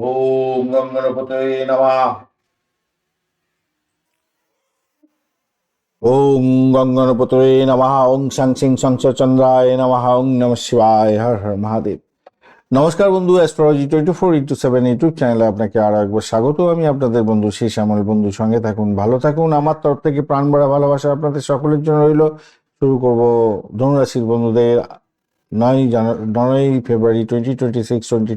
ওম গঙ্গনপতয়ে নমঃ ওম গঙ্গনপতয়ে নমঃ ওং সাং সিং চন্দ্রায় নমঃ ওং নম শিবায় হর হর মহাদেব নমস্কার বন্ধু astrology twenty four into seven YouTube চ্যানেলে আপনাকে আরও একবার স্বাগত। আমি আপনাদের বন্ধু শেষ আমল বন্ধু, সঙ্গে থাকুন, ভালো থাকুন। আমার তরফ থেকে প্রাণ ভরা ভালোবাসা আপনাদের সকলের জন্য রইল। শুরু করব ধনুরাশির বন্ধুদের নয় জানুয়ারি নয় ফেব্রুয়ারি twenty twenty six twenty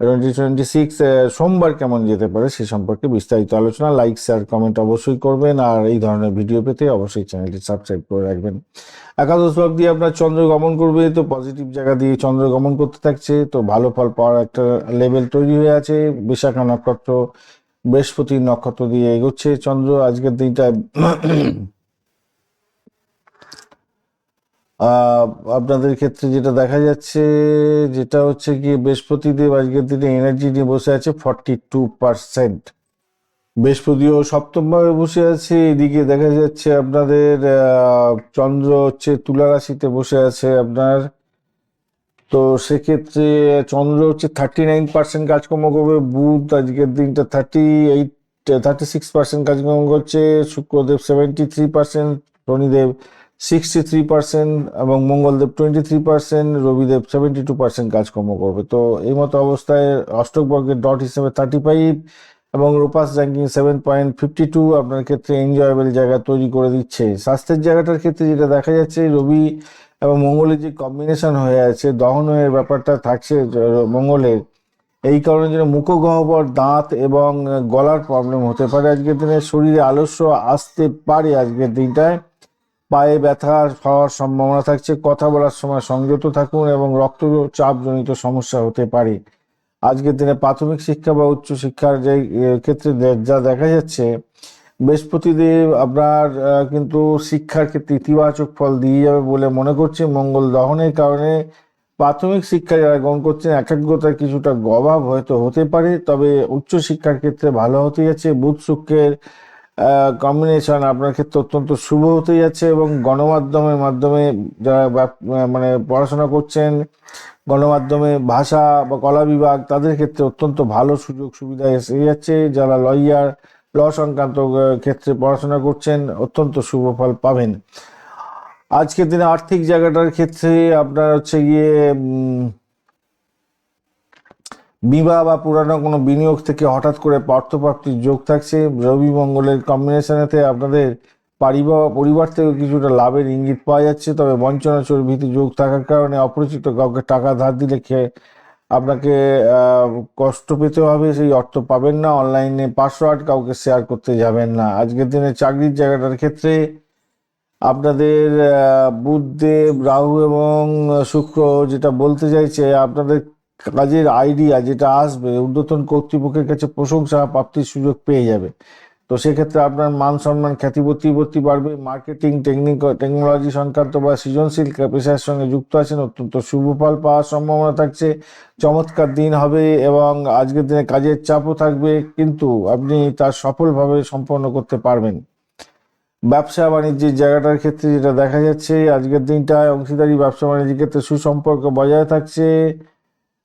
twenty twenty six সোমবার কেমন যেতে পারে সে সম্পর্কে বিস্তারিত আলোচনা লাইক শেয়ার কমেন্ট অবশ্যই করবেন আর এই ধরনের ভিডিও পেতে অবশ্যই চ্যানেলটি সাবস্ক্রাইব করে রাখবেন। একাদশ ভাব দিয়ে আপনার চন্দ্র গমন করবে, তো পজিটিভ জায়গা দিয়ে চন্দ্র গমন করতে থাকছে, তো ভালো ফল পাওয়ার একটা লেভেল তৈরি হয়ে আছে। বিশাখা নক্ষত্র বৃহস্পতির নক্ষত্র দিয়ে এগোচ্ছে চন্দ্র, আজকের দিনটায় আপনাদের ক্ষেত্রে যেটা দেখা যাচ্ছে, যেটা হচ্ছে কি বৃহস্পতিদেব আজকের দিনে এনার্জি নিয়ে বসে আছে ফর্টি টু পার্সেন্ট বৃহস্পতিও সপ্তম ভাবে বসে আছে, এদিকে দেখা যাচ্ছে আপনাদের চন্দ্র হচ্ছে তুলা রাশিতে বসে আছে আপনার। তো সেক্ষেত্রে চন্দ্র হচ্ছে থার্টি নাইন পার্সেন্ট কাজকর্ম করবে, বুধ আজকের দিনটা thirty eight thirty six percent কাজকর্ম করছে, Shukradev seventy three percent Shanidev sixty three percent এবং Mangaldev twenty three percent Rabidev seventy two percent কাজকর্ম করবে। তো এই মতো অবস্থায় অষ্টক বর্গের ডট হিসেবে থার্টি ফাইভ এবং রোপাস ranking seven point fifty two আপনার ক্ষেত্রে এনজয়েবল জায়গা তৈরি করে দিচ্ছে। স্বাস্থ্যের জায়গাটার ক্ষেত্রে যেটা দেখা যাচ্ছে, রবি এবং মঙ্গলের যে কম্বিনেশন হয়ে আছে, দহন দহনের ব্যাপারটা থাকছে মঙ্গলের, এই কারণে যেন মুখগহ্বর, দাঁত এবং গলার প্রবলেম হতে পারে আজকের দিনে। শরীরে আলস্য আসতে পারে আজকের দিনটায়। পায়ে ব্যথা হওয়ার সম্ভাবনা থাকছে, কথা বলার সময় সংযত থাকুন এবং রক্তচাপজনিত সমস্যা হতে পারে। আজকের দিনে প্রাথমিক শিক্ষা বা উচ্চ শিক্ষার যে ক্ষেত্রে যা দেখা যাচ্ছে বৃহস্পতিদেব আপনার কিন্তু শিক্ষার ক্ষেত্রে ইতিবাচক ফল দিয়ে যাবে বলে মনে করছে। মঙ্গল দহনের কারণে প্রাথমিক শিক্ষা যারা গ্রহণ করছেন, একাগ্রতার কিছুটা অভাব হয়তো হতে পারে, তবে উচ্চ শিক্ষার ক্ষেত্রে ভালো হতে যাচ্ছে। বুধ শুক্রের কম্বিনেশন আপনার ক্ষেত্রে অত্যন্ত শুভ হতে যাচ্ছে এবং গণমাধ্যমের মাধ্যমে যারা মানে পড়াশোনা করছেন, গণমাধ্যমে ভাষা বা কলা বিভাগ, তাদের ক্ষেত্রে অত্যন্ত ভালো সুযোগ সুবিধা এসে যাচ্ছে। যারা লয়ার, ল সংক্রান্ত ক্ষেত্রে পড়াশোনা করছেন, অত্যন্ত শুভ ফল পাবেন। আজকের দিনে আর্থিক জায়গাটার ক্ষেত্রে আপনার হচ্ছে গিয়ে বিবাহ বা পুরানো কোনো বিনিয়োগ থেকে হঠাৎ করে অর্থপ্রাপ্তির যোগ থাকছে। রবি মঙ্গলের কম্বিনেশনেতে আপনাদের পরিবার থেকে কিছুটা লাভের ইঙ্গিত পাওয়া যাচ্ছে। তবে বঞ্চনা চর্বিতে যোগ থাকার কারণে অপরিচিত কাউকে টাকা ধার দিলে খেয়ে আপনাকে কষ্ট পেতে হবে। সেই অর্থ পাবেন না। অনলাইনে পাসওয়ার্ড কাউকে শেয়ার করতে যাবেন না। আজকের দিনে চাকরির জায়গাটার ক্ষেত্রে আপনাদের বুধদেব, রাহু এবং শুক্র যেটা বলতে চাইছে, আপনাদের কাজের আইডিয়া যেটা আসবে, ঊর্ধ্বতন কর্তৃপক্ষের কাছে প্রশংসা প্রাপ্তির সুযোগ পেয়ে যাবে। তো সেক্ষেত্রে আপনার মান সম্মান খ্যাতি প্রতিপত্তি বাড়বে মার্কেটিং টেকনিক টেকনোলজি সংক্রান্ত বা সৃজনশীল পেশার সঙ্গে যুক্ত আছেন, অত্যন্ত শুভ ফল পাওয়ার সম্ভাবনা থাকছে। চমৎকার দিন হবে এবং আজকের দিনে কাজের চাপও থাকবে, কিন্তু আপনি তার সফলভাবে সম্পন্ন করতে পারবেন। ব্যবসা বাণিজ্যের জায়গাটার ক্ষেত্রে যেটা দেখা যাচ্ছে, আজকের দিনটায় অংশীদারি ব্যবসা বাণিজ্যের ক্ষেত্রে সুসম্পর্ক বজায় থাকছে।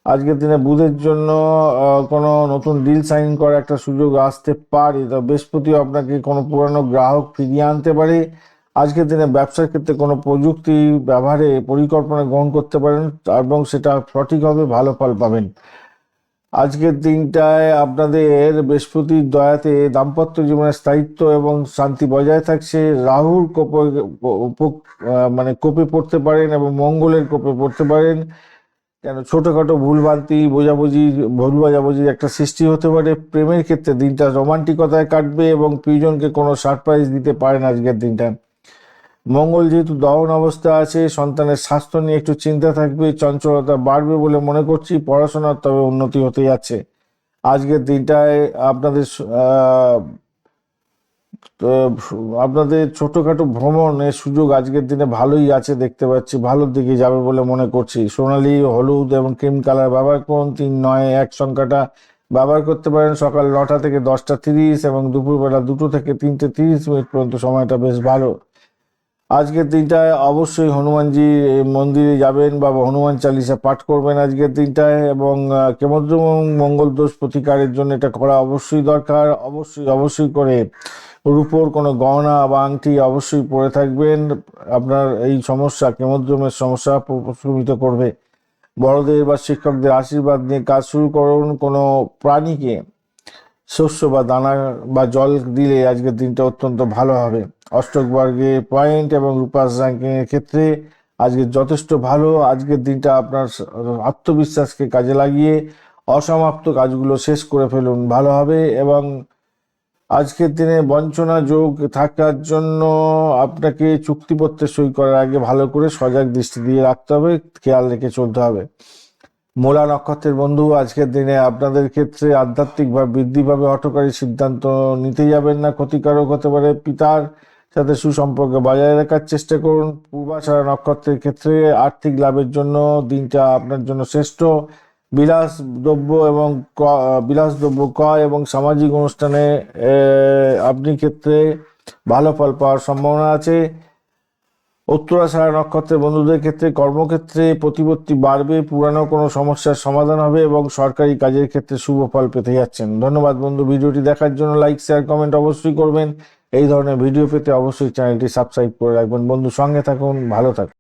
আজকের দিনে বুধের জন্য কোনো নতুন ডিল সাইন করার একটা সুযোগ আসতে পারে। তো বৃহস্পতি আপনাকে কোনো পুরানো গ্রাহক ফিরিয়ে আনতে পারে। আজকের দিনে ব্যবসার ক্ষেত্রে কোনো প্রযুক্তি ব্যবহারে পরিকল্পনা গ্রহণ করতে পারেন এবং সেটা সঠিকভাবে ভালো ফল পাবেন। আজকের দিনটায় আপনাদের বৃহস্পতির দয়াতে দাম্পত্য জীবনের স্থায়িত্ব এবং শান্তি বজায় থাকছে। রাহুর কোপে মানে কোপে পড়তে পারেন এবং মঙ্গলের কোপে পড়তে পারেন। কেন? ছোটখাটো ভুলভ্রান্তি, বোঝাবুঝি, ভুল বোঝাবুঝির একটা সৃষ্টি হতে পারে। প্রেমের ক্ষেত্রে দিনটা রোমান্টিকতায় কাটবে এবং প্রিয়জনকে কোনো সারপ্রাইজ দিতে পারেন আজকের দিনটা। মঙ্গল যেহেতু দহন অবস্থা আছে, সন্তানের স্বাস্থ্য নিয়ে একটু চিন্তা থাকবে, চঞ্চলতা বাড়বে বলে মনে করছি, পড়াশোনার তবে উন্নতি হতে যাচ্ছে। আজকের দিনটায় আপনাদের আপনাদের ছোটখাটো ভ্রমণের সুযোগ আজকের দিনে ভালোই আছে দেখতে পাচ্ছি, ভালোর দিকে যাবে বলে মনে করছি। সোনালি, হলুদ এবং ক্রিম কালার ব্যবহার করুন তিন নয় এক সংখ্যাটা ব্যবহার করতে পারেন। সকাল নটা থেকে দশটা তিরিশ এবং দুপুরবেলা দুটো থেকে তিনটে তিরিশ মিনিট পর্যন্ত সময়টা বেশ ভালো। আজকের দিনটায় অবশ্যই হনুমানজি মন্দিরে যাবেন বা হনুমান চালিসা পাঠ করবেন আজকের দিনটায় এবং কেমদ্র মঙ্গল দোষ প্রতিকারের জন্য এটা করা অবশ্যই দরকার। অবশ্যই অবশ্যই করে রূপোর কোনো গহনা বা আংটি অবশ্যই পরে থাকবেন। আপনার এই সমস্যা, কেমদ্রমের সমস্যা প্র- প্রশমিত করবে। বড়দের বা শিক্ষকদের আশীর্বাদ নিয়ে কাজ শুরু করুন কোনো প্রাণীকে। শস্য বা দানা বা জল দিলে আজকের দিনটা অত্যন্ত ভালো হবে। অষ্টক বর্গে পয়েন্ট এবং রূপাস র্যাঙ্কিং এর ক্ষেত্রে আজকে যথেষ্ট ভালো। আজকের দিনটা আপনার আত্মবিশ্বাসকে কাজে লাগিয়ে অসমাপ্ত কাজগুলো শেষ করে ফেলুন। ভালো হবে এবং আজকের দিনে বঞ্চনা যোগ থাকার জন্য আপনাকে চুক্তিপত্রে সই করার আগে ভালো করে সজাগ দৃষ্টি দিয়ে রাখতে হবে, খেয়াল রেখে চলতে হবে। মোলা নক্ষত্রের বন্ধু, আজকের দিনে আপনাদের ক্ষেত্রে আধ্যাত্মিক আধ্যাত্মিকভাবে বৃদ্ধিভাবে হঠকারী সিদ্ধান্ত নিতে যাবেন না, ক্ষতিকারক হতে পারে। পিতার সাথে সুসম্পর্ক বজায় রাখার চেষ্টা করুন। পূর্বাশারা নক্ষত্রের ক্ষেত্রে আর্থিক লাভের জন্য দিনটা আপনার জন্য শ্রেষ্ঠ। বিলাস দ্রব্য এবং বিলাস দ্রব্য ক্রয় এবং সামাজিক অনুষ্ঠানে আপনি ক্ষেত্রে ভালো ফল পাওয়ার সম্ভাবনা আছে। উত্তরা উত্তরাষাঢ়া নক্ষত্রের বন্ধুদের ক্ষেত্রে কর্মক্ষেত্রে প্রতিপত্তি বাড়বে, পুরানো কোনো সমস্যার সমাধান হবে এবং সরকারি কাজের ক্ষেত্রে শুভ ফল পেতে যাচ্ছেন। ধন্যবাদ বন্ধু, ভিডিওটি দেখার জন্য লাইক, শেয়ার, কমেন্ট অবশ্যই করবেন। এই ধরনের ভিডিও পেতে অবশ্যই চ্যানেলটি সাবস্ক্রাইব করে রাখবেন। বন্ধু, সঙ্গে থাকুন, ভালো থাকুন।